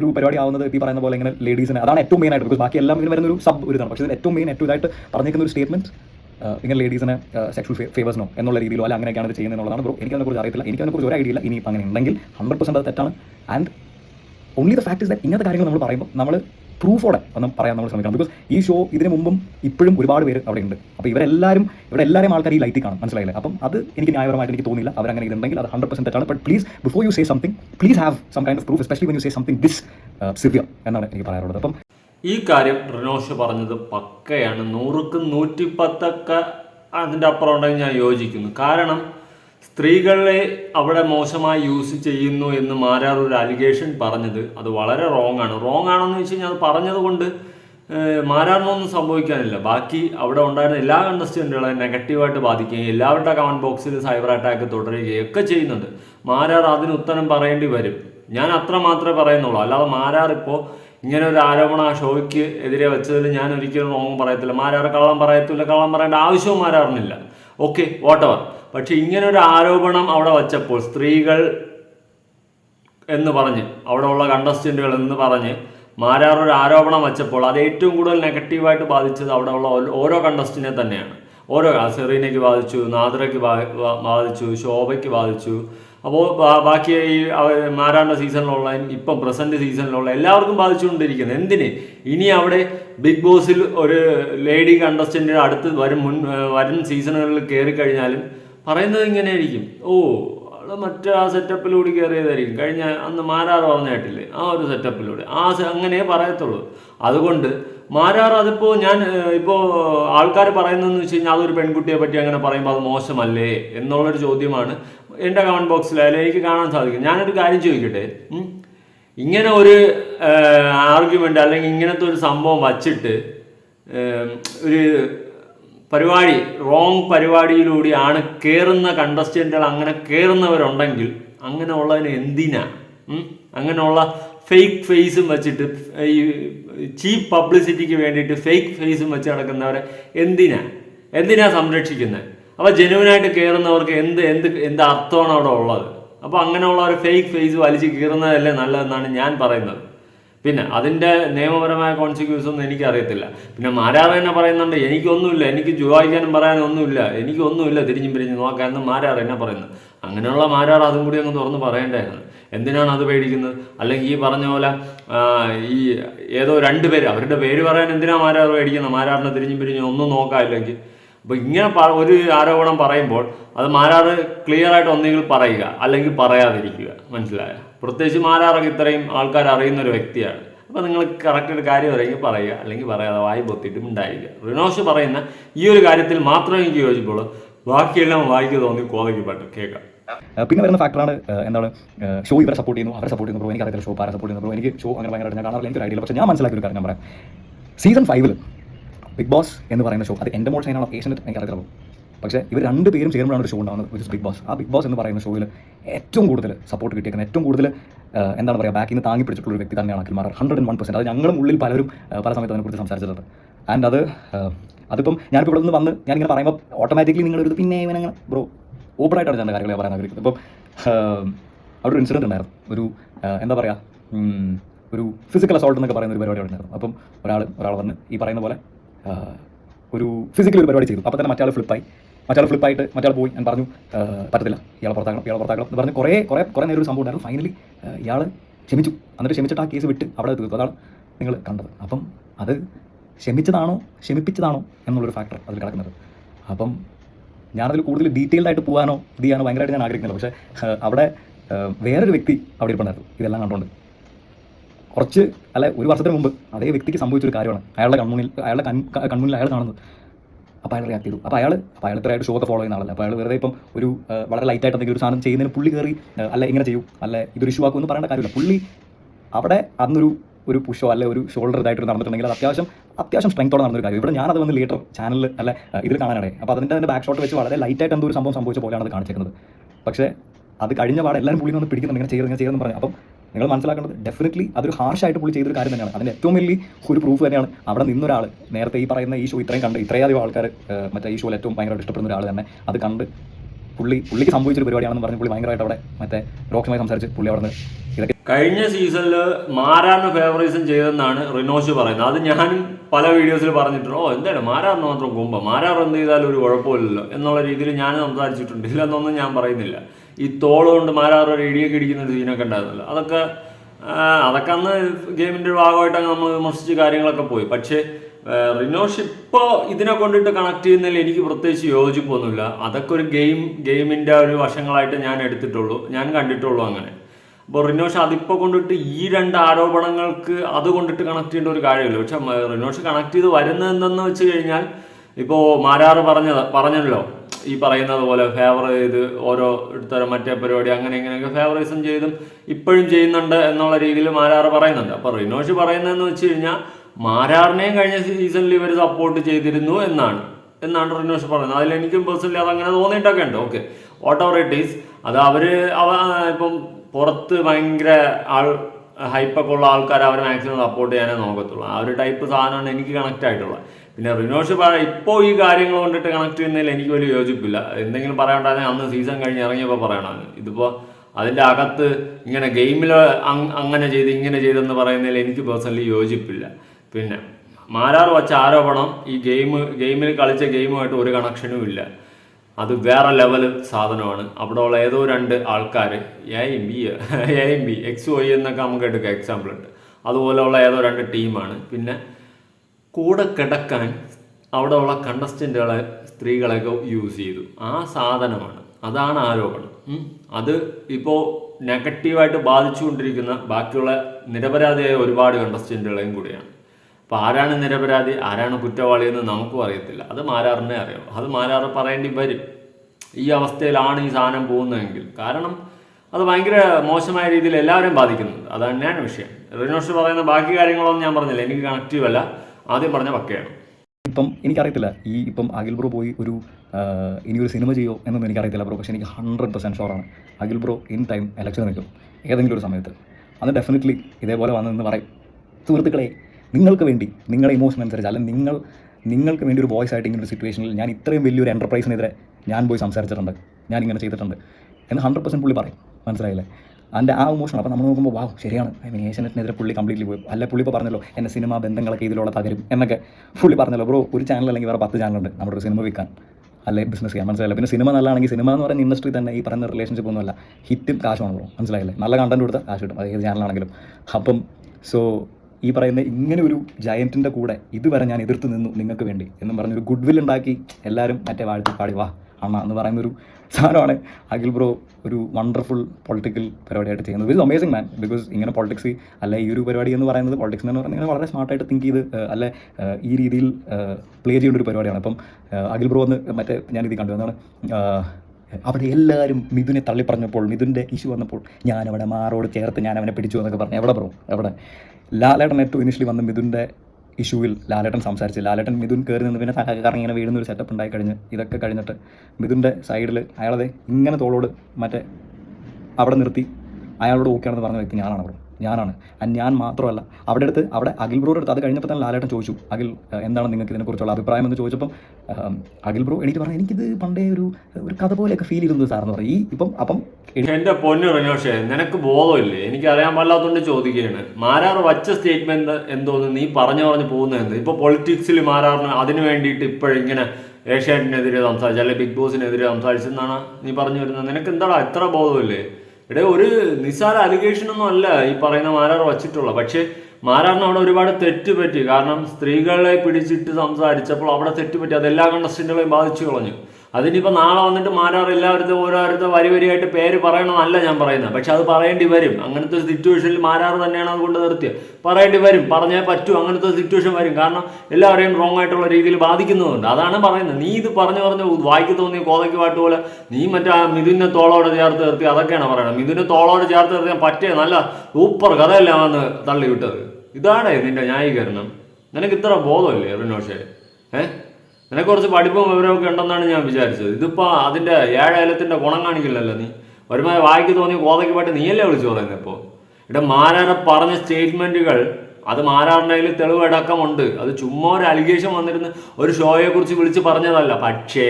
ഒരു പരിപാടി ആവുന്നത് ഈ പറയുന്ന പോലെ ഇങ്ങനെ ലേഡീസിന് അതാണ് ഏറ്റവും മെയിൻ ആയിട്ട് ബിക്കോസ് ബാക്കി എല്ലാം ഇങ്ങനെ വരുന്ന ഒരു സബ് ഒരു ഇതാണ് പക്ഷേ ഏറ്റവും മെയിൻ ഏറ്റവും ഇതായിട്ട് പറഞ്ഞിരിക്കുന്ന ഒരു സ്റ്റേറ്റ്മെന്റ് ഇങ്ങനെ ലേഡീസിന് സെക്ഷൽ ഫേവേഴ്സിനോ എന്നുള്ള രീതിയിലോ അല്ല അങ്ങനെയൊക്കെയാണ് ഇത് ചെയ്യുന്നത് എന്നുള്ളതാണ് ബ്രോ എനിക്ക് അതിനെക്കുറിച്ച് അറിയത്തില്ല. എനിക്ക് അതിനെക്കുറിച്ച് ഒരു ഐഡിയ ഇല്ല. ഇനി അങ്ങനെ ഉണ്ടെങ്കിൽ ഹൺഡ്രഡ് പെർസെന്റ് അത് തെറ്റാണ്. And only the fact is that ഇങ്ങനത്തെ കാര്യങ്ങൾ നമ്മൾ പറയുമ്പോൾ നമ്മൾ പ്രൂഫോടെ എന്ന് പറയാൻ നമ്മൾ ശ്രമിക്കണം. ബിക്കോസ് ഈ ഷോ ഇതിനു മുമ്പും ഇപ്പോഴും ഒരുപാട് പേര് അവിടെ ഉണ്ട് അപ്പോൾ ഇവരെല്ലാവരും ഇവിടെ എല്ലാവരും ആൾക്കാർ ഈ ലൈറ്റിൽ കാണും. മനസ്സിലായില്ലേ? അപ്പം അത് എനിക്ക് ന്യായപരമായിട്ട് എനിക്ക് തോന്നില്ല അങ്ങനെ ഇതുണ്ടെങ്കിൽ അത് ഹൺഡ്രഡ് പെർസെന്റ് ആണ് but please before you say something please have some kind of proof especially when you say something this severe എന്നാണ് എനിക്ക് പറയാറുള്ളത് അപ്പം ഈ കാര്യം റിനോഷ് പറഞ്ഞത് പക്കയാണ്. നൂറുക്ക് നൂറ്റിപ്പത്തൊക്കെ അതിന്റെ അപ്പുറം ഉണ്ടെങ്കിൽ ഞാൻ യോജിക്കുന്നു. കാരണം സ്ത്രീകളെ അവിടെ മോശമായി യൂസ് ചെയ്യുന്നു എന്ന് മാരാർ ഒരു അലിഗേഷൻ പറഞ്ഞത് അത് വളരെ റോങ് ആണ്. റോങ് ആണെന്ന് വെച്ച് കഴിഞ്ഞാൽ അത് പറഞ്ഞതുകൊണ്ട് മാരാറിനൊന്നും സംഭവിക്കാനില്ല. ബാക്കി അവിടെ ഉണ്ടായിരുന്ന എല്ലാ കണ്ടസ്റ്റന്റുകളെ നെഗറ്റീവായിട്ട് ബാധിക്കുകയും എല്ലാവരുടെ കമന്റ് ബോക്സിൽ സൈബർ അറ്റാക്ക് തുടരുകയും ഒക്കെ ചെയ്യുന്നുണ്ട്. മാരാർ അതിന് ഉത്തരം പറയേണ്ടി വരും. ഞാൻ അത്ര മാത്രമേ പറയുന്നുള്ളൂ. അല്ലാതെ മാരാർ ഇപ്പോൾ ഇങ്ങനെ ഒരു ആരോപണം ആ ഷോയ്ക്ക് എതിരെ വെച്ചതിൽ ഞാൻ ഒരിക്കലും റോങ് പറയത്തില്ല. മാരാർ കള്ളം പറയത്തില്ല. കള്ളം പറയേണ്ട ആവശ്യവും മാരാറിനില്ല. ഓക്കെ വാട്ടവർ പക്ഷെ ഒരു ആരോപണം അവിടെ വച്ചപ്പോൾ സ്ത്രീകൾ എന്ന് പറഞ്ഞ് അവിടെ ഉള്ള കണ്ടസ്റ്റന്റുകൾ എന്ന് പറഞ്ഞ് മാരാർ ഒരു ആരോപണം വച്ചപ്പോൾ അത് ഏറ്റവും കൂടുതൽ നെഗറ്റീവായിട്ട് ബാധിച്ചത് അവിടെ ഉള്ള ഓരോ കണ്ടസ്റ്റിനെ തന്നെയാണ്. ഓരോ സെറീനയ്ക്ക് ബാധിച്ചു നാദ്രയ്ക്ക് ബാധിച്ചു ശോഭയ്ക്ക് ബാധിച്ചു. അപ്പോൾ ബാക്കി ഈ മാരാറിന്റെ സീസണിലുള്ള ഇപ്പം പ്രസന്റ് സീസണിലുള്ള എല്ലാവർക്കും ബാധിച്ചുകൊണ്ടിരിക്കുന്നത് എന്തിന്? ഇനി അവിടെ ബിഗ് ബോസിൽ ഒരു ലേഡി കണ്ടസ്റ്റന്റ് അടുത്ത് വരും മുൻ വരും സീസണുകളിൽ കയറി കഴിഞ്ഞാലും പറയുന്നത് ഇങ്ങനെയായിരിക്കും. ഓ അവൾ മറ്റേ ആ സെറ്റപ്പിലൂടെ കയറിയതായിരിക്കും കഴിഞ്ഞ അന്ന് മാരാർ പറഞ്ഞ കേട്ടില്ലേ? ആ ഒരു സെറ്റപ്പിലൂടെ ആ അങ്ങനെ പറയത്തുള്ളൂ. അതുകൊണ്ട് മാരാർ അതിപ്പോൾ ഞാൻ ഇപ്പോൾ ആൾക്കാർ പറയുന്നതെന്ന് വെച്ച് കഴിഞ്ഞാൽ അതൊരു പെൺകുട്ടിയെ പറ്റി അങ്ങനെ പറയുമ്പോൾ അത് മോശമല്ലേ എന്നുള്ളൊരു ചോദ്യമാണ്. എന്റെ കമന്റ് ബോക്സിലായാലും എനിക്ക് കാണാൻ സാധിക്കും. ഞാനൊരു കാര്യം ചോദിക്കട്ടെ? ഇങ്ങനെ ഒരു ആർഗ്യുമെന്റ് അല്ലെങ്കിൽ ഇങ്ങനത്തെ ഒരു സംഭവം വച്ചിട്ട് ഒരു പരിപാടി റോങ് പരിപാടിയിലൂടെയാണ് കയറുന്ന കണ്ടസ്റ്റന്റുകൾ അങ്ങനെ കയറുന്നവരുണ്ടെങ്കിൽ അങ്ങനെ ഉള്ളതിന് എന്തിനാ അങ്ങനെയുള്ള ഫേക്ക് ഫേസും വെച്ചിട്ട് ഈ ചീപ്പ് പബ്ലിസിറ്റിക്ക് വേണ്ടിയിട്ട് ഫേക്ക് ഫേസും വെച്ച് നടക്കുന്നവരെ എന്തിനാ? എന്തിനാ സംരക്ഷിക്കുന്നത് അപ്പോൾ ജനുവിനായിട്ട് കയറുന്നവർക്ക് എന്ത് എന്ത് എന്ത് അർത്ഥമാണ് അവിടെ ഉള്ളത്? അപ്പോൾ അങ്ങനെയുള്ള ഒരു ഫേക്ക് ഫേസ് വലിച്ച് കീറുന്നതല്ലേ നല്ലതെന്നാണ് ഞാൻ പറയുന്നത്. പിന്നെ അതിന്റെ നിയമപരമായ കോൺസിക്വൻസ് ഒന്നും എനിക്കറിയത്തില്ല. പിന്നെ മാരാർ തന്നെ പറയുന്നുണ്ട് എനിക്കൊന്നുമില്ല എനിക്ക് ചോദിക്കാനും പറയാനും ഒന്നുമില്ല എനിക്കൊന്നുമില്ല തിരിഞ്ഞും പിരിഞ്ഞും നോക്കാൻ എന്ന് മാരാർ എന്നെ പറയുന്നത്. അങ്ങനെയുള്ള മാരാർ അതും കൂടി അങ്ങ് തുറന്ന് പറയേണ്ടായിരുന്നു. എന്തിനാണ് അത് പേടിക്കുന്നത്? അല്ലെങ്കിൽ ഈ പറഞ്ഞ പോലെ ഈ ഏതോ രണ്ട് പേര് അവരുടെ പേര് പറയാൻ എന്തിനാണ് മാരാർ പേടിക്കുന്നത്? മാരാറിനെ തിരിഞ്ഞും പിരിഞ്ഞും ഒന്നും നോക്കാമില്ലെങ്കിൽ അപ്പോൾ ഇങ്ങനെ ഒരു ആരോപണം പറയുമ്പോൾ അത് മാരാറ് ക്ലിയർ ആയിട്ട് ഒന്നെങ്കിൽ പറയുക അല്ലെങ്കിൽ പറയാതിരിക്കുക. മനസ്സിലായ? പ്രത്യേകിച്ച് മാരാറൊക്കെ ഇത്രയും ആൾക്കാർ അറിയുന്ന ഒരു വ്യക്തിയാണ്. അപ്പോൾ നിങ്ങൾ കറക്റ്റ് ഒരു കാര്യം അറിയെങ്കിൽ പറയുക. അല്ലെങ്കിൽ പറയാതെ വായി പൊത്തിയിട്ടും ഉണ്ടായിരിക്കുക. റിനോഷ് പറയുന്ന ഈ ഒരു കാര്യത്തിൽ മാത്രമേ എനിക്ക് യോജിപ്പുള്ളൂ. ബാക്കിയെല്ലാം വായിക്ക് തോന്നി കോതയ്ക്കപ്പെട്ടു കേൾക്കാം. ആ, പിന്നെ വരുന്ന ഫാക്ടറാണ് എന്താണ് ഷോ ഇവരെ സപ്പോർട്ട് ചെയ്യുന്നു അവരെ സപ്പോർട്ട് ചെയ്യുന്നു എനിക്ക് അറിയത്തില്ല ഷോ ആരെ സപ്പോർട്ട് ചെയ്യുന്നു എനിക്ക് ഷോ അങ്ങനെ ഭയങ്കരമായിട്ട് ഞാൻ കാണാറില്ല എനിക്ക് ഐഡിയ പക്ഷേ ഞാൻ മനസ്സിലാക്കിയ ഒരു കാര്യം ഞാൻ പറയാം. സീസൺ ഫൈവിൽ ബിഗ് ബോസ് എന്ന് പറയുന്ന ഷോ അത് എന്റെ മോൾ ചൈനാണോ ഏഷ്യനെറ്റ് എനിക്ക് അറിയത്തില്ല. bro. പക്ഷേ ഇവർ രണ്ട് പേരും ചേരുമ്പോഴാണ് ഒരു ഷോ ഉണ്ടാകുന്നത് ഒരു ബിഗ് ബോസ് ആ ബിഗ് ബോസ് എന്ന് പറയുന്ന ഷോയിൽ ഏറ്റവും കൂടുതൽ സപ്പോർട്ട് കിട്ടിയേക്കുന്നത് ഏറ്റവും കൂടുതൽ എന്താണ് പറയുക ബാക്കിൽ നിന്ന് താങ്ങി പിടിച്ചിട്ടുള്ള ഒരു വ്യക്തി തന്നെയാണ് Akhil Marar hundred and one percent അത് ഞങ്ങളും ഉള്ളിൽ പലരും പല സമയത്ത് അതിനെക്കുറിച്ച് സംസാരിച്ചിട്ടുണ്ട്. ആൻഡ് അത് അതിപ്പം ഞാനിപ്പോൾ ഇവിടെ നിന്ന് വന്ന് ഞാനിങ്ങനെ പറയുമ്പോൾ ഓട്ടോമാറ്റിക്കലി നിങ്ങളൊരു പിന്നെ ഇവനങ്ങനെ ബ്രോ ഓപ്പണായിട്ടാണ് ഞാൻ കാര്യങ്ങൾ പറയാൻ ആഗ്രഹിക്കുന്നത്. ഇപ്പം അവിടെ ഒരു ഇൻസിഡന്റ് ഉണ്ടായിരുന്നു. ഒരു എന്താ പറയുക ഒരു ഫിസിക്കൽ അസോൾട്ട് എന്നൊക്കെ പറയുന്ന ഒരു പരിപാടി ഉണ്ടായിരുന്നു. അപ്പം ഒരാൾ ഒരാൾ വന്ന് ഈ പറയുന്ന പോലെ ഒരു ഫിസിക്കൽ ഒരു പരിപാടി ചെയ്തു. അപ്പോൾ തന്നെ മറ്റാൾ ഫ്ലിപ്പായി മറ്റാൾ ഫ്ലിപ്പായിട്ട് മറ്റാൾ പോയി. ഞാൻ പറഞ്ഞു പറ്റത്തില്ല. ഇയാളെ പുറത്താക്കണം ഇയാളെ പുറത്താക്കണം. എന്ന് പറഞ്ഞ് കുറേ കുറേ കുറേ നേരം ഒരു സംഭവം ഉണ്ടായിരുന്നു. ഫൈനലി ഇയാൾ ക്ഷമിച്ചു. എന്നിട്ട് ക്ഷമിച്ചിട്ട് ആ കേസ് വിട്ട് അവിടെ തീർത്തു. അതാണ് നിങ്ങൾ കണ്ടത്. അപ്പം അത് ക്ഷമിച്ചതാണോ ക്ഷമിപ്പിച്ചതാണോ എന്നുള്ളൊരു ഫാക്ടർ അതിൽ കിടക്കുന്നത്. അപ്പം ഞാനതിൽ കൂടുതൽ ഡീറ്റെയിൽഡ് ആയിട്ട് പോകാനോ ഇത് ചെയ്യാനോ ഭയങ്കരമായിട്ട് ഞാൻ ആഗ്രഹിക്കുന്നില്ല. പക്ഷേ അവിടെ വേറൊരു വ്യക്തി അവിടെ ഇരിപ്പുണ്ടായിരുന്നു. ഇതെല്ലാം കണ്ടുകൊണ്ട് കുറച്ച് അല്ല ഒരു വർഷത്തിന് മുമ്പ് അതേ വ്യക്തിക്ക് സംഭവിച്ചൊരു കാര്യമാണ്. അയാളുടെ കൺമുന്നിൽ അയാളുടെ കൺ കൺമുന്നിൽ അയാൾ കാണുന്നത്. അപ്പോൾ അയാൾ റിയാക്ട് ചെയ്തു. അപ്പോൾ അയാൾ അപ്പോൾ അയാൾ ഇത്രയായിട്ട് ഷോ ഒക്കെ ഫോളോ ചെയ്യുന്ന ആളല്ല. അപ്പോൾ അയാൾ വെറുതെ ഇപ്പം ഒരു വളരെ ലൈറ്റായിട്ട് എന്തെങ്കിലും ഒരു സാധനം ചെയ്യുന്നതിന് പുള്ളി കയറി അല്ല ഇങ്ങനെ ചെയ്യും അല്ല ഇതൊരു ഇഷ്യൂ ആക്കുമെന്ന് പറയേണ്ട കാര്യമില്ല. പുള്ളി അവിടെ അന്നൊരു ഒരു പുഷോ അല്ലെ ഒരു ഷോൾഡർ ഇതായിട്ട് നടന്നിട്ടുണ്ടെങ്കിൽ അത് അത്യാവശ്യം അത്യാവശ്യം സ്ട്രെങ്ത്തോടെ നടന്നൊരു കാര്യം. ഇവിടെ ഞാനത് വന്ന് ലീറ്റർ ചാനലിൽ അല്ല ഇതിൽ കാണാനിടയെ അപ്പോൾ അതിന്റെ അതിന്റെ ബാക്ക് ഷോട്ട് വെച്ച് വളരെ ലൈറ്റായിട്ട് എന്തോ ഒരു സംഭവം സംഭവിച്ച പോലെയാണ് അത് കാണിച്ചിരിക്കുന്നത് പക്ഷേ അത് കഴിഞ്ഞ പാടെ എല്ലാവരും പുള്ളി വന്ന് പിടിക്കുന്നുണ്ട് ഇങ്ങനെ ചെയ്യുന്നത് ഇങ്ങനെ ചെയ്തെന്ന് പറഞ്ഞു. അപ്പം നിങ്ങൾ മനസ്സിലാക്കേണ്ടത് ഡെഫിനറ്റ്ലി അതൊരു ഹാർഷായിട്ട് പുള്ളി ചെയ്തൊരു കാര്യം തന്നെയാണ്. അതിന്റെ ഏറ്റവും വലിയ ഒരു പ്രൂഫ് തന്നെയാണ് അവിടെ നിന്നൊരാൾ നേരത്തെ ഈ പറയുന്ന ഈ ഷോ ഇത്രയും കണ്ട് ഇത്രയധികം ആൾക്കാർ മറ്റേ ഈ ഷോയിൽ ഏറ്റവും ഭയങ്കരമായിട്ട് ഇഷ്ടപ്പെടുന്ന ഒരാൾ തന്നെ അത് കണ്ട് പുള്ളി പുള്ളിക്ക് സംഭവിച്ചൊരു പരിപാടിയാണെന്ന് പറഞ്ഞ് പുള്ളി ഭയങ്കരമായിട്ട് അവിടെ മറ്റേ രോക്ഷമായി സംസാരിച്ച് പുള്ളി അവിടെ ഇതൊക്കെ കഴിഞ്ഞ സീസണിൽ മാരാറിന് ഫേവറേഷൻ ചെയ്തെന്നാണ് റിനോഷ് പറയുന്നത്. അത് ഞാൻ പല വീഡിയോസിൽ പറഞ്ഞിട്ടുണ്ട്. ഓ എന്താണ്? മാരാറിന് മാത്രം കുമ്പ. മാരാർ എന്ത് ചെയ്താലും ഒരു കുഴപ്പമില്ലല്ലോ എന്നുള്ള രീതിയിൽ ഞാൻ സംസാരിച്ചിട്ടുണ്ട്. ഇല്ലെന്നൊന്നും ഞാൻ പറയുന്നില്ല. ഈ തോൾ കൊണ്ട് മാരാർ ഒരു ഇടിയൊക്കെ ഇടിക്കുന്ന ഒരു സീനൊക്കെ ഉണ്ടായിരുന്നല്ലോ. അതൊക്കെ അതൊക്കെ അന്ന് ഗെയിമിന്റെ ഭാഗമായിട്ട് അങ്ങ് നമ്മൾ വിമർശിച്ച് കാര്യങ്ങളൊക്കെ പോയി. പക്ഷേ റിനോഷ് ഇപ്പോൾ ഇതിനെ കൊണ്ടിട്ട് കണക്ട് ചെയ്യുന്നതിൽ എനിക്ക് പ്രത്യേകിച്ച് യോജിപ്പൊന്നുമില്ല. അതൊക്കെ ഒരു ഗെയിം ഗെയിമിന്റെ ഒരു വശങ്ങളായിട്ട് ഞാൻ എടുത്തിട്ടുള്ളൂ. ഞാൻ കണ്ടിട്ടുള്ളൂ അങ്ങനെ. അപ്പോൾ റിനോഷ് അതിപ്പോൾ കൊണ്ടിട്ട് ഈ രണ്ട് ആരോപണങ്ങൾക്ക് അത് കൊണ്ടിട്ട് കണക്ട് ചെയ്യേണ്ട ഒരു കാര്യമില്ല. പക്ഷെ റിനോഷ് കണക്ട് ചെയ്ത് വരുന്നത് എന്തെന്ന് വെച്ച് കഴിഞ്ഞാൽ ഇപ്പോൾ മാരാറ് പറഞ്ഞത് പറഞ്ഞല്ലോ. ഈ പറയുന്നത് പോലെ ഫേവർ ചെയ്ത് ഓരോ ഇടത്തരം മറ്റേ പരിപാടി അങ്ങനെ ഇങ്ങനെയൊക്കെ ഫേവറിസം ചെയ്തും ഇപ്പോഴും ചെയ്യുന്നുണ്ട് എന്നുള്ള രീതിയിൽ മാരാർ പറയുന്നുണ്ട്. അപ്പോൾ റിനോഷ് പറയുന്നതെന്ന് വെച്ച് കഴിഞ്ഞാൽ മാരാറിനെയും കഴിഞ്ഞ സീസണിൽ ഇവർ സപ്പോർട്ട് ചെയ്തിരുന്നു എന്നാണ്. എന്നാണ് റിനോഷ് പറയുന്നത്. അതിൽ എനിക്കും പേഴ്സണലി അതങ്ങനെ തോന്നിയിട്ടൊക്കെ ഉണ്ട്. Okay whatever it is അത് അവർ അവ ഇപ്പം പുറത്ത് ഭയങ്കര ആൾ ഹൈപ്പൊക്കെ ഉള്ള ആൾക്കാർ അവരെ മാക്സിമം സപ്പോർട്ട് ചെയ്യാനേ നോക്കത്തുള്ളൂ. ആ ഒരു ടൈപ്പ് സാധനമാണ് എനിക്ക് കണക്റ്റ് ആയിട്ടുള്ളത്. പിന്നെ റിനോഷ് ഇപ്പോൾ ഈ കാര്യങ്ങൾ കൊണ്ടിട്ട് കണക്ട് ചെയ്യുന്നതിൽ എനിക്ക് വലിയ യോജിപ്പില്ല. എന്തെങ്കിലും പറയണ്ടായിരുന്നെങ്കിൽ അന്ന് സീസൺ കഴിഞ്ഞ് ഇറങ്ങിയപ്പോൾ പറയണമെന്ന് ഇതിപ്പോൾ അതിന്റെ അകത്ത് ഇങ്ങനെ ഗെയിമിൽ അങ്ങനെ ചെയ്ത് ഇങ്ങനെ ചെയ്തെന്ന് പറയുന്നതിൽ എനിക്ക് പേഴ്സണലി യോജിപ്പില്ല. പിന്നെ മാരാർ വച്ച ആരോപണം ഈ ഗെയിം ഗെയിമിൽ കളിച്ച ഗെയിമുമായിട്ട് ഒരു കണക്ഷനും ഇല്ല. അത് വേറെ ലെവൽ സാധനമാണ്. അവിടെ ഉള്ള ഏതോ രണ്ട് ആൾക്കാർ എയും ബി എയും ബി എക്സ് വൈ എന്നൊക്കെ നമുക്ക് എടുക്കാം. എക്സാമ്പിൾ ഉണ്ട്. അതുപോലെയുള്ള ഏതോ രണ്ട് ടീമാണ് പിന്നെ കൂടെ കിടക്കാൻ അവിടെ ഉള്ള കണ്ടസ്റ്റന്റുകളെ സ്ത്രീകളെയൊക്കെ യൂസ് ചെയ്തു. ആ സാധനമാണ്. അതാണ് ആരോപണം. അത് ഇപ്പോൾ നെഗറ്റീവായിട്ട് ബാധിച്ചുകൊണ്ടിരിക്കുന്ന ബാക്കിയുള്ള നിരപരാധിയായ ഒരുപാട് കണ്ടസ്റ്റന്റുകളെയും കൂടിയാണ്. അപ്പോൾ ആരാണ് നിരപരാധി? ആരാണ് കുറ്റവാളി എന്ന് നമുക്കും അറിയത്തില്ല. അത് മാരാറിനെ അറിയാം. അത് മാരാർ പറയേണ്ടി വരും. ഈ അവസ്ഥയിലാണ് ഈ സാധനം പോകുന്നതെങ്കിൽ. കാരണം അത് ഭയങ്കര മോശമായ രീതിയിൽ എല്ലാവരെയും ബാധിക്കുന്നുണ്ട്. അത് തന്നെയാണ് വിഷയം. റിനോഷ് പറയുന്ന ബാക്കി കാര്യങ്ങളൊന്നും ഞാൻ പറഞ്ഞില്ല. എനിക്ക് കണക്റ്റീവ് അല്ല. ആദ്യം പറഞ്ഞ പക്കയാണ് ഇപ്പം എനിക്കറിയത്തില്ല ഈ ഇപ്പം അഖിൽ ബ്രോ പോയി ഒരു ഇനി ഒരു സിനിമ ചെയ്യോ എന്നൊന്നും എനിക്കറിയത്തില്ല ബ്രോ പക്ഷേ എനിക്ക് hundred percent ഷുവറാണ് Akhil bro in time election നിൽക്കും ഏതെങ്കിലും ഒരു സമയത്ത്. അത് ഡെഫിനറ്റ്ലി ഇതേപോലെ വന്ന് നിന്ന് പറയും സുഹൃത്തുക്കളെ നിങ്ങൾക്ക് വേണ്ടി നിങ്ങളുടെ ഇമോഷൻ അനുസരിച്ച് അല്ലെങ്കിൽ നിങ്ങൾ നിങ്ങൾക്ക് വേണ്ടി ഒരു വോയിസ് ആയിട്ട് ഇങ്ങനെ ഒരു സിറ്റുവേഷനിൽ ഞാൻ ഇത്രയും വലിയൊരു എന്റർപ്രൈസിനെതിരെ ഞാൻ പോയി സംസാരിച്ചിട്ടുണ്ട് ഞാൻ ഇങ്ങനെ ചെയ്തിട്ടുണ്ട്. എന്ന് ഹൺഡ്രഡ് പെർസെന്റ് പുള്ളി പറയും മനസ്സിലായില്ലേ? അതിന്റെ ആ ഇമോഷൻ അപ്പോൾ നമ്മൾ നോക്കുമ്പോൾ വാവ് ശരിയാണ്. ഐ മീൻ ഏഷ്യനെറ്റിനെതിരെ പുള്ളി കംപ്ലീറ്റ്ലി പോയി. അല്ല പുള്ളി ഇപ്പോൾ പറഞ്ഞല്ലോ എന്റെ സിനിമ ബന്ധങ്ങളൊക്കെ ഇതിലുള്ള തകരും എന്നൊക്കെ പുള്ളി പറഞ്ഞല്ലോ. ബ്രോ ഒരു ചാനൽ അല്ലെങ്കിൽ വേറെ പത്ത് ചാനലുണ്ട് നമ്മുടെ ഒരു സിനിമ വിൽക്കാൻ അല്ലെ ബിസിനസ് ചെയ്യാൻ. മനസ്സിലായില്ല? പിന്നെ സിനിമ നല്ലതാണെങ്കിൽ സിനിമ എന്ന് പറയുന്ന ഇൻഡസ്ട്രി തന്നെ ഈ പറയുന്ന റിലേഷൻഷിപ്പ് ഒന്നുമല്ല. ഹിറ്റും കാശുമാണ് ബ്രോ മനസ്സിലായില്ലേ? നല്ല കണ്ടന്റ് കൊടുത്താൽ കാശ് കിട്ടും. അത് ഏത് ചാനലാണെങ്കിലും അപ്പം സോ ഈ പറയുന്ന ഇങ്ങനെ ഒരു ജയന്റിന്റെ കൂടെ ഇതുവരെ ഞാൻ എതിർത്ത് നിന്നു നിങ്ങൾക്ക് വേണ്ടി എന്നും പറഞ്ഞൊരു ഗുഡ് വിൽ ഉണ്ടാക്കി എല്ലാവരും മറ്റേ വാഴ്ത്തി പാടി. വാ അണ്ണ എന്ന് പറയുന്ന ഒരു സാധനമാണ്. അഖിൽ ബ്രോ ഒരു വണ്ടർഫുൾ പൊളിറ്റിക്കൽ പരിപാടിയായിട്ട് ചെയ്യുന്നത്. വിസ് അമേസിംഗ് മാൻ ബിക്കോസ് ഇങ്ങനെ പൊളിറ്റിക്സ് അല്ല ഈ ഒരു പരിപാടി എന്ന് പറയുന്നത് പൊളിറ്റിക്സ് എന്ന് പറഞ്ഞാൽ വളരെ സ്മാർട്ടായിട്ട് തിങ്ക് ചെയ്ത് അല്ല ഈ രീതിയിൽ പ്ലേ ചെയ്യേണ്ട ഒരു പരിപാടിയാണ്. അപ്പം അഖിൽ ബ്രോ എന്ന് മറ്റേ ഞാനിത് കണ്ടു. എന്താണ് ഏഹ്, അവിടെ എല്ലാവരും മിഥുനെ തള്ളിപ്പറഞ്ഞപ്പോൾ മിഥുന്റെ ഇഷ്യൂ വന്നപ്പോൾ ഞാൻ അവിടെ മാറോട് ചേർത്ത് ഞാൻ അവനെ പിടിച്ചു എന്നൊക്കെ പറഞ്ഞു. എവിടെ ബ്രോ? എവിടെ? ലാലേട്ടൻ ഏറ്റവും ഇനിഷ്യലി വന്ന് മിഥുന്റെ ഇഷ്യൂവിൽ ലാലേട്ടൻ സംസാരിച്ച് ലാലേട്ടൻ മിഥുൻ കയറി നിന്ന് പിന്നെ കറങ്ങി ഇങ്ങനെ വീഴുന്ന ഒരു സെറ്റപ്പ് ഉണ്ടായി കഴിഞ്ഞ് ഇതൊക്കെ കഴിഞ്ഞിട്ട് മിഥുന്റെ സൈഡിൽ അയാളതെ ഇങ്ങനെ തോളോട് മറ്റേ അവിടെ നിർത്തി അയാളോട് ഓക്കെയാണെന്ന് പറഞ്ഞ വ്യക്തി ഞാനാണ് ബ്രോ ഞാനാണ്. ഞാൻ മാത്രമല്ല. അവിടെ അടുത്ത് അവിടെ അഖിൽ ബ്രോയുടെ അടുത്ത് അത് കഴിഞ്ഞപ്പോൾ തന്നെ ലാലേട്ടൻ ചോദിച്ചു അഖിൽ എന്താണ് നിങ്ങൾക്ക് ഇതിനെക്കുറിച്ചുള്ള അഭിപ്രായം? എന്ന് ചോദിച്ചപ്പം അഖിൽ ബ്രോ എനിക്ക് പറഞ്ഞു എനിക്കിത് പണ്ടേ ഒരു ഒരു കഥ പോലെയൊക്കെ ഫീൽ ചെയ്തിരുന്നു സാർ എന്ന് പറയും ഈ ഇപ്പം അപ്പം എന്റെ പൊന്നു റിനോഷേ നിനക്ക് ബോധമില്ലേ? എനിക്ക് അറിയാൻ പാടില്ലാത്തതുകൊണ്ട് ചോദിക്കുകയാണ്. മാരാർ വച്ച സ്റ്റേറ്റ്മെന്റ് എന്തോന്ന് നീ പറഞ്ഞു പറഞ്ഞു പോകുന്നതെന്ന് ഇപ്പൊ പൊളിറ്റിക്സിൽ മാരാറിന് അതിന് വേണ്ടിയിട്ട് ഇപ്പോഴിങ്ങനെ ഏഷ്യാനെതിരെ സംസാരിച്ചു അല്ലെ ബിഗ് ബോസിനെതിരെ സംസാരിച്ചെന്നാണ് നീ പറഞ്ഞു വരുന്നത്. നിനക്ക് എന്താടാ എത്ര ബോധമില്ലേ? ഇവിടെ ഒരു നിസ്സാര അലിഗേഷൻ ഒന്നും അല്ല ഈ പറയുന്ന മാരാർ വച്ചിട്ടുള്ളത്. പക്ഷേ മാരാറിന് അവിടെ ഒരുപാട് തെറ്റ് പറ്റി. കാരണം സ്ത്രീകളെ പിടിച്ചിട്ട് സംസാരിച്ചപ്പോൾ അവിടെ തെറ്റ് പറ്റി. അതെല്ലാ കണ്ടസ്റ്റന്റുകളെയും ബാധിച്ചു കളഞ്ഞു. അതിനിപ്പോൾ നാളെ വന്നിട്ട് മാരാർ എല്ലാവരും ഓരോരുത്തർ വരി വരിയായിട്ട് പേര് പറയണമെന്നല്ല ഞാൻ പറയുന്നത്. പക്ഷെ അത് പറയേണ്ടി വരും. അങ്ങനത്തെ ഒരു സിറ്റുവേഷനിൽ മാരാർ തന്നെയാണ് അതുകൊണ്ട് നിർത്തിയത്. പറയേണ്ടി വരും. പറഞ്ഞേ പറ്റൂ. അങ്ങനത്തെ സിറ്റുവേഷൻ വരും. കാരണം എല്ലാവരെയും റോങ് ആയിട്ടുള്ള രീതിയിൽ ബാധിക്കുന്നതുണ്ട് അതാണ് പറയുന്നത്. നീ ഇത് പറഞ്ഞു പറഞ്ഞ് വായിക്ക് തോന്നിയ കോതയ്ക്ക് പാട്ട് പോലെ നീ മറ്റേ ആ മിഥുനെ തോളോടെ ചേർത്ത് നിർത്തി അതൊക്കെയാണ് പറയുന്നത്. മിഥുനെ തോളോടെ ചേർത്ത് നിർത്തിയാൽ പറ്റേ നല്ല സൂപ്പർ കഥയല്ല വന്ന് തള്ളി വിട്ടത് ഇതാണ് നിന്റെ ന്യായീകരണം. നിനക്ക് ഇത്ര ബോധമല്ലേ റിനോഷേ? ഏഹ് നിനക്ക് കുറച്ച് പഠിപ്പും വിവരമൊക്കെ ഉണ്ടെന്നാണ് ഞാൻ വിചാരിച്ചത്. ഇതിപ്പോ അതിന്റെ ഏഴേലത്തിന്റെ ഗുണം കാണിക്കില്ലല്ലോ നീ. ഒരുമാതിരി വായിക്ക് തോന്നിയ കോതയ്ക്ക് പാട്ട് നീയല്ലേ വിളിച്ചു പറയുന്നത് ഇപ്പോൾ ഇവിടെ മാരാറെ പറഞ്ഞ സ്റ്റേറ്റ്മെന്റുകൾ അത് മാരാറിന്റെ കയ്യിൽ തെളിവടക്കമുണ്ട് അത് ചുമ്മാ ഒരു അലിഗേഷൻ വന്നിരുന്ന് ഒരു ഷോയെ കുറിച്ച് വിളിച്ച് പറഞ്ഞതല്ല. പക്ഷേ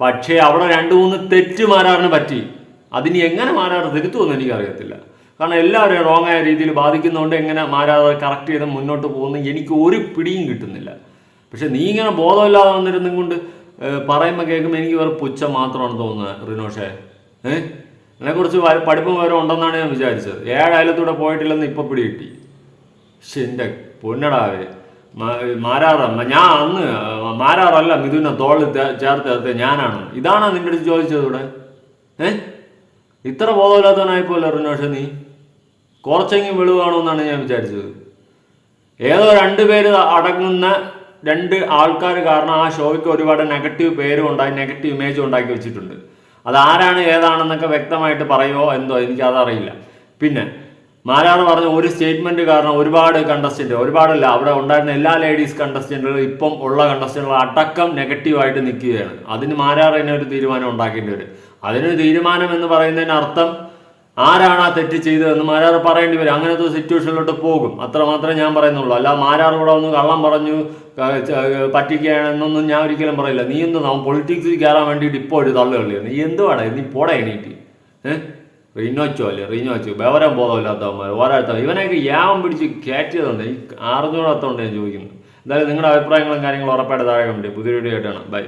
പക്ഷേ അവിടെ രണ്ട് മൂന്ന് തെറ്റ് മാരാറിന് പറ്റി. അതിനി എങ്ങനെ മാരാറ് തിരുത്തുമെന്ന് എനിക്കറിയത്തില്ല. കാരണം എല്ലാവരെയും റോങ് ആയ രീതിയിൽ ബാധിക്കുന്നതുകൊണ്ട് എങ്ങനെ മാരാറ് കറക്റ്റ് ചെയ്ത് മുന്നോട്ട് പോകുന്നു എനിക്ക് ഒരു പിടിയും കിട്ടുന്നില്ല. പക്ഷെ നീ ഇങ്ങനെ ബോധമില്ലാതെ വന്നിരുന്നും കൊണ്ട് പറയുമ്പോൾ കേൾക്കുമ്പോൾ എനിക്ക് വേറെ പുച്ഛം മാത്രമാണ് തോന്നുന്നത് റിനോഷേ. ഏഹ് എന്നെക്കുറിച്ച് വ- പഠിപ്പും വരെ ഉണ്ടെന്നാണ് ഞാൻ വിചാരിച്ചത്. ഏഴ് അയലത്തൂടെ പോയിട്ടില്ലെന്ന് ഇപ്പം പിടി കിട്ടി പക്ഷെ എന്റെ പൊന്നടാവേ. മാ- മാരാറ ഞാൻ അന്ന് മാരാറല്ല മിഥുന തോളിൽ ചേർത്ത് ചേർത്ത് ഞാനാണ്. ഇതാണോ നിന്റെ അടുത്ത് ചോദിച്ചത് ഇവിടെ? ഏ? ഇത്ര ബോധമില്ലാത്തവനായിപ്പോലെ റിനോഷ നീ. കുറച്ചെങ്കിലും വെളിവാണോന്നാണ് ഞാൻ വിചാരിച്ചത്. ഏതോ രണ്ട് പേര് അടങ്ങുന്ന രണ്ട് ആൾക്കാർ കാരണം ആ ഷോയ്ക്ക് ഒരുപാട് നെഗറ്റീവ് പേരും ഉണ്ടായി നെഗറ്റീവ് ഇമേജും ഉണ്ടാക്കി വെച്ചിട്ടുണ്ട്. അത് ഏതാണെന്നൊക്കെ വ്യക്തമായിട്ട് പറയുമോ എന്തോ എനിക്ക് അതറിയില്ല പിന്നെ മാരാറ് പറഞ്ഞ ഒരു സ്റ്റേറ്റ്മെന്റ് കാരണം ഒരുപാട് കണ്ടസ്റ്റന്റ് ഒരുപാടല്ല അവിടെ ഉണ്ടായിരുന്ന എല്ലാ ലേഡീസ് കണ്ടസ്റ്റന്റുകളും ഇപ്പം ഉള്ള കണ്ടസ്റ്റന്റുകൾ അടക്കം നെഗറ്റീവായിട്ട് നിൽക്കുകയാണ്. അതിന് മാരാറ് തന്നെ ഒരു തീരുമാനം ഉണ്ടാക്കേണ്ടി വരും. അതിനൊരു തീരുമാനം എന്ന് പറയുന്നതിന് അർത്ഥം ആരാണ് ആ തെറ്റ് ചെയ്തതെന്ന് മാരാർ പറയേണ്ടി വരും. അങ്ങനത്തെ സിറ്റുവേഷനിലോട്ട് പോകും. അത്ര മാത്രമേ ഞാൻ പറയുന്നുള്ളൂ. അല്ല മാരാർ കൂടെ ഒന്ന് കള്ളം പറഞ്ഞു പറ്റിക്കുകയാണെന്നൊന്നും ഞാൻ ഒരിക്കലും പറയില്ല. നീ എന്ത് നാം പൊളിറ്റിക്സിൽ കയറാൻ വേണ്ടിയിട്ട് ഇപ്പോൾ ഒരു തള്ളു കളിയാണ് നീ എന്തുവാണ് നീ പോടെ എണീറ്റ്. ഏഹ് റീനോച്ചോ അല്ലേ? റീനോച്ചോ. ബേവരം ബോധമില്ലാത്തവന്മാർ ഓരോരുത്തർ ഇവനൊക്കെ യാവം പിടിച്ച് കയറ്റിയതുണ്ട് ഈ അറിഞ്ഞൂടാത്തതുകൊണ്ട് ഞാൻ ചോദിക്കുന്നത്. എന്തായാലും നിങ്ങളുടെ അഭിപ്രായങ്ങളും കാര്യങ്ങളും ഉറപ്പായിട്ട് താഴെ കണ്ടേ പുതിയ വീഡിയോ ആയിട്ടാണ് ബൈ